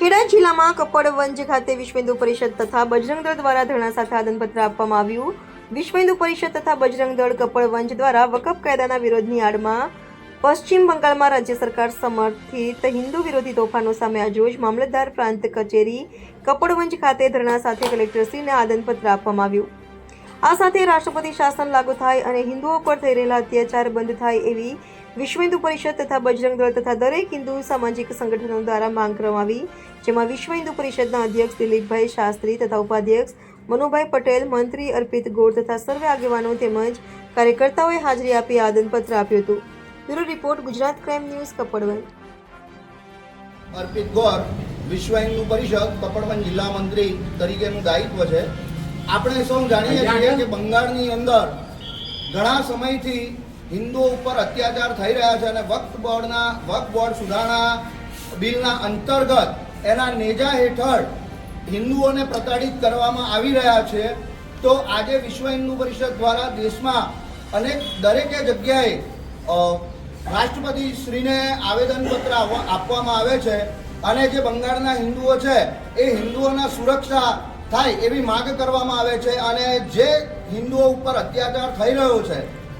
ખેડા જિલ્લામાં કપડવંજ ખાતે વિશ્વ હિન્દુ પરિષદ તથા બજરંગ દળ દ્વારા ધરણા સાથે આદનપત્ર આપવામાં આવ્યું. વિશ્વ હિન્દુ પરિષદ તથા બજરંગ દળ કપડવંજ દ્વારા વકફ કાયદાના વિરોધની આડમાં પશ્ચિમ બંગાળમાં રાજ્ય સરકાર સમર્થિત હિન્દુ વિરોધી તોફાનો સામે આજરોજ મામલતદાર પ્રાંત કચેરી કપડવંજ ખાતે ધરણા સાથે કલેક્ટરશ્રીને આદનપત્ર આપવામાં આવ્યું. આ સાથે રાષ્ટ્રપતિ શાસન લાગુ થાય અને હિન્દુઓ પર થઈ રહેલા અત્યાચાર બંધ થાય એવી વિશ્વ હિન્દુ પરિષદ તથા બજરંગ દળ તથા દરેક હિન્દુ સામાજિક સંગઠનો દ્વારા માંગ કરવામાં આવી જેમાં વિશ્વ હિન્દુ પરિષદના અધ્યક્ષ દિલીપભાઈ શાસ્ત્રી તથા ઉપાધ્યક્ષ મનુભાઈ પટેલ મંત્રી અર્પિત ગોળ તથા સર્વે આગેવાનો તેમજ કાર્યકર્તાઓએ હાજરી આપી આદનપત્ર આપ્યું હતું. Bureau report Gujarat crime news Kapadvanj. Arpit Gor Vishwa Hindu Parishad Kapadvanj જિલ્લા મંત્રી તરીકેનું દાયિત્વ છે. આપણે સૌ જાણીએ છીએ કે બંગાળની અંદર ઘણા સમયથી હિન્દુઓ ઉપર અત્યાચાર થઈ રહ્યા છે અને વક્ફ બોર્ડના, વક્ફ બોર્ડ સુધારણા બિલના અંતર્ગત એના નેજા હેઠળ હિન્દુઓને પ્રતાડિત કરવામાં આવી રહ્યા છે. તો આજે વિશ્વ હિન્દુ પરિષદ દ્વારા દેશમાં અનેક દરેકે જગ્યાએ રાષ્ટ્રપતિ શ્રીને આવેદનપત્ર આપવામાં આવે છે અને જે બંગાળના હિન્દુઓ છે એ હિન્દુઓના સુરક્ષા થાય એવી માંગ કરવામાં આવે છે અને જે હિન્દુઓ ઉપર અત્યાચાર થઈ રહ્યો છે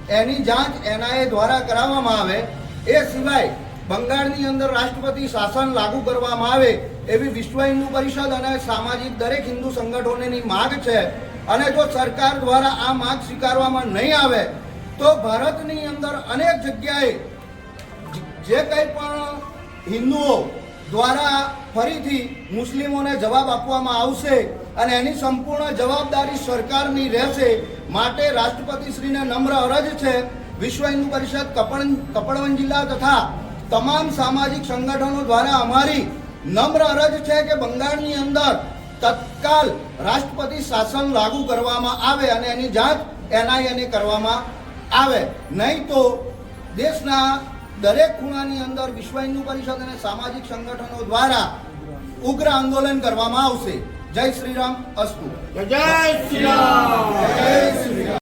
એની જાંચ એનઆઈએ દ્વારા કરાવવામાં આવે, એ સિવાય બંગાળની અંદર રાષ્ટ્રપતિ શાસન લાગુ કરવામાં આવે એવી વિશ્વ હિન્દુ પરિષદ અને સામાજિક દરેક હિન્દુ સંગઠનોની માગ છે. અને જો સરકાર દ્વારા આ માગ સ્વીકારવામાં નહીં આવે, તો ભારતની અંદર અનેક જગ્યાએ જે કંઈ પણ હિન્દુઓ દ્વારા ફરીથી મુસ્લિમોને જવાબ આપવામાં આવશે અને એની સંપૂર્ણ જવાબદારી સરકારની રહેશે. માટે રાષ્ટ્રપતિશ્રીને નમ્ર અરજ છે. વિશ્વ હિન્દુ પરિષદ કપડ કપડવન જિલ્લા તથા તમામ સામાજિક સંગઠનો દ્વારા અમારી નમ્ર અરજ છે કે બંગાળની અંદર તત્કાલ રાષ્ટ્રપતિ શાસન લાગુ કરવામાં આવે અને એની જાંચ એનઆઈએને કરવામાં આવે. નહીં તો દેશના દરેક ખૂણાની અંદર વિશ્વ હિન્દુ પરિષદ અને સામાજિક સંગઠનો દ્વારા ઉગ્ર આંદોલન કરવામાં આવશે. જય શ્રી રામ અસ્તુ. જય શ્રી રામ. જય શ્રી રામ.